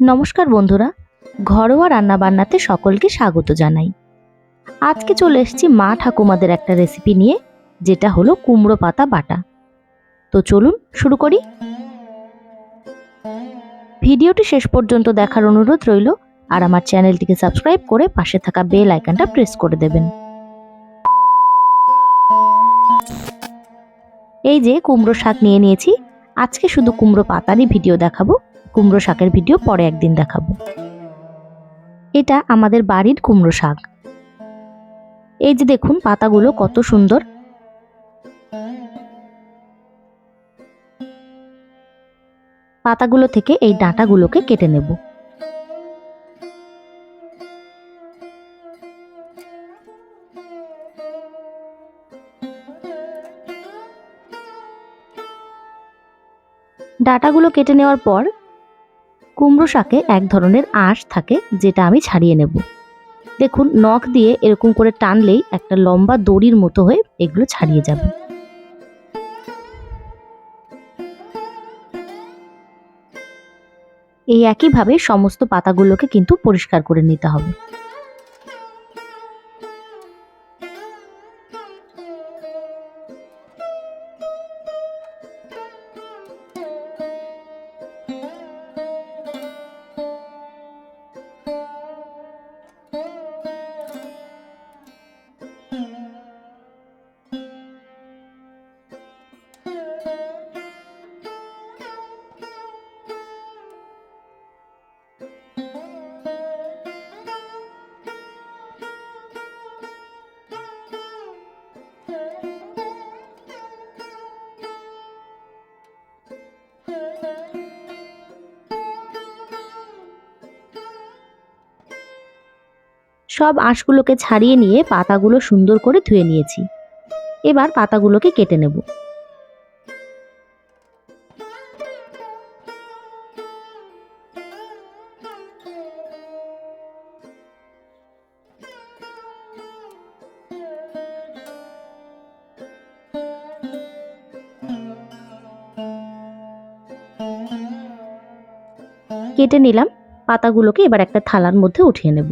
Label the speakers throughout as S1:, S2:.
S1: নমস্কার বন্ধুরা, ঘরোয়া রান্নাবান্নাতে সকলকে স্বাগত জানাই। আজকে চলে এসেছি মা ঠাকুমাদের একটা রেসিপি নিয়ে, যেটা হলো কুমড়ো পাতা বাটা। তো চলুন শুরু করি। ভিডিওটি শেষ পর্যন্ত দেখার অনুরোধ রইল, আর আমার চ্যানেলটিকে সাবস্ক্রাইব করে পাশে থাকা বেল আইকনটা প্রেস করে দেবেন। এই যে কুমড়ো শাক নিয়ে নিয়েছি, আজকে শুধু কুমড়ো পাতারই ভিডিও দেখাবো কুমড়ো শাকের ভিডিও পরে একদিন দেখাবো। এটা আমাদের বাড়ির কুমড়ো শাক। এই যে দেখুন, পাতাগুলো কত সুন্দর। পাতাগুলো থেকে এই ডাঁটাগুলোকে কেটে নেব। ডাটাগুলো কেটে নেওয়ার পর কুমড়ো শাকে এক ধরনের আঁশ থাকে যেটা আমি ছাড়িয়ে নেব। দেখুন, নখ দিয়ে এরকম করে টানলেই একটা লম্বা দড়ির মতো হয়ে এগুলো ছাড়িয়ে যাবে। এই একইভাবে সমস্ত পাতাগুলোকে কিন্তু পরিষ্কার করে নিতে হবে। সব আঁশগুলোকে ছাড়িয়ে নিয়ে পাতাগুলো সুন্দর করে ধুয়ে নিয়েছি। এবার পাতাগুলোকে কেটে নেব। কেটে নিলাম। পাতাগুলোকে এবার একটা থালার মধ্যে উঠিয়ে নেব।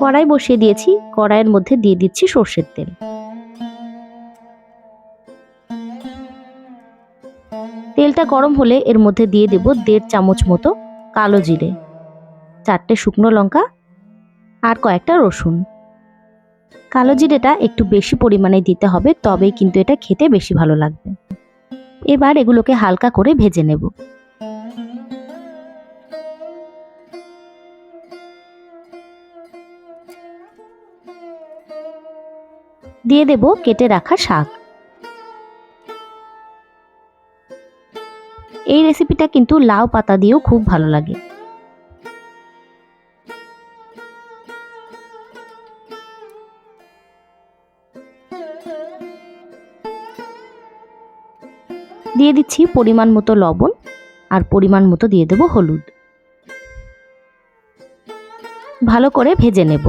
S1: কড়াই বসিয়ে দিয়েছি। কড়াইয়ের মধ্যে দিয়ে দিচ্ছি সর্ষের তেল। তেলটা গরম হলে এর মধ্যে দিয়ে দেব দেড় চামচ মতো কালো জিরে, চারটে শুকনো লঙ্কা আর কয়েকটা রসুন। কালো জিরেটা একটু বেশি পরিমাণে দিতে হবে, তবেই কিন্তু এটা খেতে বেশি ভালো লাগবে। এবার এগুলোকে হালকা করে ভেজে নেব। দিয়ে দেব কেটে রাখা শাক। এই রেসিপিটা কিন্তু লাউ পাতা দিয়েও খুব ভালো লাগে। দিয়ে দিচ্ছি পরিমাণ মতো লবণ আর পরিমাণ মতো দিয়ে দেব হলুদ। ভালো করে ভেজে নেব।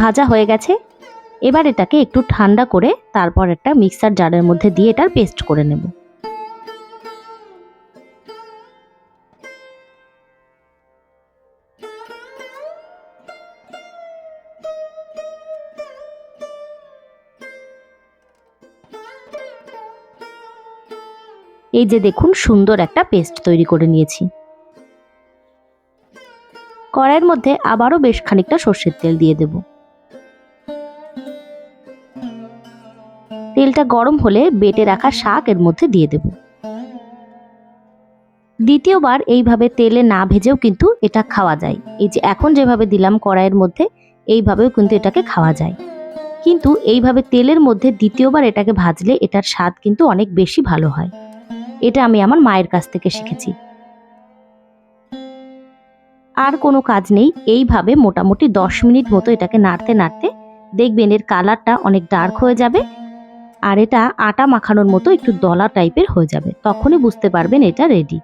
S1: ভাজা হয়ে গেছে। এবার এটাকে একটু ঠান্ডা করে তারপর একটা মিক্সার জারের মধ্যে দিয়ে এটার পেস্ট করে নেব। এই যে দেখুন সুন্দর একটা পেস্ট তৈরি করে নিয়েছি। কড়াইয়ের মধ্যে আবারও বেশ খানিকটা সর্ষের তেল দিয়ে দেব। তেলটা গরম হলে বেটে রাখা শাক এর মধ্যে দিয়ে দেব। দ্বিতীয়বার এইভাবে তেলে না ভেজেও কিন্তু এটা খাওয়া যায়। এই যে এখন যেভাবে দিলাম কড়াইয়ের মধ্যে, এইভাবেও কিন্তু এটাকে খাওয়া যায়। কিন্তু এইভাবে তেলের মধ্যে দ্বিতীয়বার এটাকে ভাজলে এটার স্বাদ কিন্তু অনেক বেশি ভালো হয়। এটা আমি আমার মায়ের কাছ থেকে শিখেছি। আর কোনো কাজ নেই, এইভাবে মোটামুটি দশ মিনিট মতো এটাকে নাড়তে নাড়তে দেখবেন এর কালারটা অনেক ডার্ক হয়ে যাবে আর এটা আটা মাখানোর মতো একটু দলা টাইপের হয়ে যাবে, তখনই বুঝতে পারবেন এটা রেডি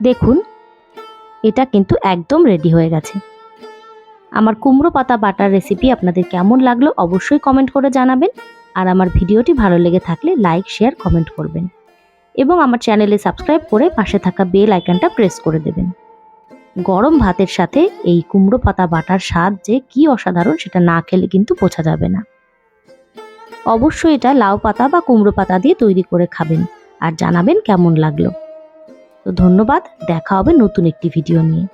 S1: দেখুন, এটা কিন্তু একদম রেডি হয়ে গেছে। আমার কুমড়ো পাতা বাটার রেসিপি আপনাদের কেমন লাগল অবশ্যই কমেন্ট করে জানাবেন আর আমার ভিডিওটি ভালো লেগে থাকলে লাইক শেয়ার কমেন্ট করবেন। এবং আমার চ্যানেলে সাবস্ক্রাইব করে পাশে থাকা বেল আইকনটা প্রেস করে দেবেন। গরম ভাতের সাথে এই কুমড়ো পাতা বাটার স্বাদ যে কি অসাধারণ সেটা না খেলে কিন্তু বোঝা যাবে না। অবশ্যই এটা লাউ পাতা বা কুমড়ো পাতা দিয়ে তৈরি করে খাবেন আর জানাবেন কেমন লাগল। তো ধন্যবাদ দেখা হবে নতুন একটি ভিডিও নিয়ে।